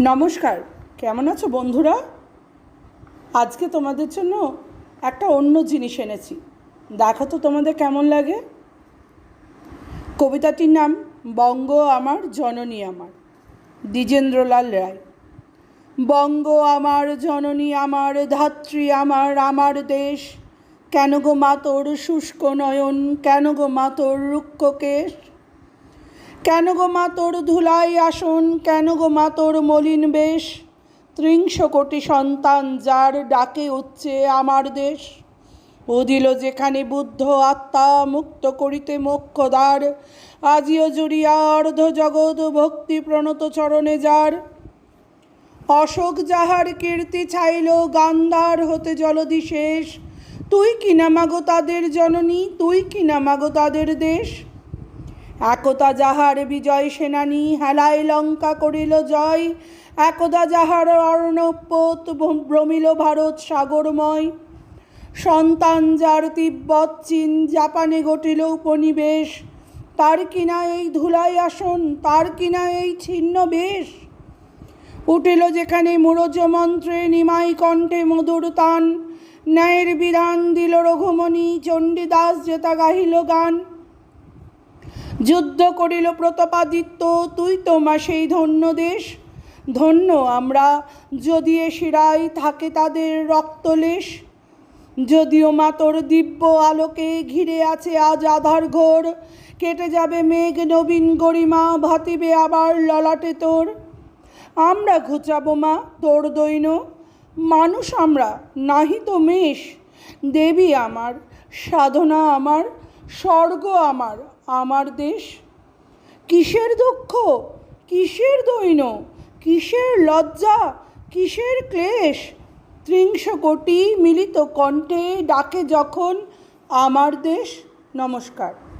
নমস্কার, কেমন আছো বন্ধুরা? আজকে তোমাদের জন্য একটা অন্য জিনিস এনেছি। দেখো তো তোমাদের কেমন লাগে। কবিতাটির নাম বঙ্গ আমার, জননী আমার। দ্বিজেন্দ্রলাল রায়। বঙ্গ আমার, জননী আমার, ধাত্রী আমার আমার দেশ। কেন গো মা তোর শুষ্ক নয়ন, কেন গো মা তোর রুক্ষ কেশ? কেন গো মা তোর ধুলাই আসন? কেন গো মা তোর মলিন বেশ? ত্রিংশ কোটি সন্তান যার ডাকে উঠছে আমার দেশ। উদিল যেখানে বুদ্ধ আত্মা মুক্ত করিতে মোক্ষদ্বার আজিও জুড়িয়া অর্ধ জগৎ ভক্তি প্রণত চরণে যার। অশোক যাহার কীর্তি ছাইল, গান্ধার হতে জলদি শেষ। তুই কি না মাগো তাদের জননী? তুই কি না মাগো তাদের দেশ? একতা যাহার বিজয় সেনানী হেলায় লঙ্কা করিল জয়, একদা যাহার অর্ণপোত ভ্রমিল ভারত সাগরময়। সন্তান যার তিব্বত, চীন, জাপানে ঘটিল উপনিবেশ, তার কিনা এই ধুলাই আসন, তার কিনা এই ছিন্ন বেশ। উঠিল যেখানে মুরজ মন্ত্রে নিমাই কণ্ঠে মধুর তান, ন্যায়ের বিধান দিল রঘুমণি, চণ্ডীদাস জেতা গাহিল গান। যুদ্ধ করিল প্রতাপাদিত্য, তুই তো মা সেই ধন্য দেশ। ধন্য আমরা, যদি এ থাকে তাদের রক্তলেশ। যদিও মা তোর দিব্য আলোকে ঘিরে আছে আজ আধার ঘোর, কেটে যাবে মেঘ নবীন গরিমা, ভাতিবে আবার ললাটে তোর। আমরা ঘুচাবো মা তোর দৈন, মানুষ আমরা, নাহি তো মেষ। দেবী আমার, সাধনা আমার, স্বর্গ আমার। আমার দেশ? কিসের দুঃখ? কিসের দৈন? কিসের লজ্জা? কিসের ক্লেশ? ত্রিংশ কোটি মিলিত কণ্ঠে ডাকে যখন, আমার দেশ, নমস্কার।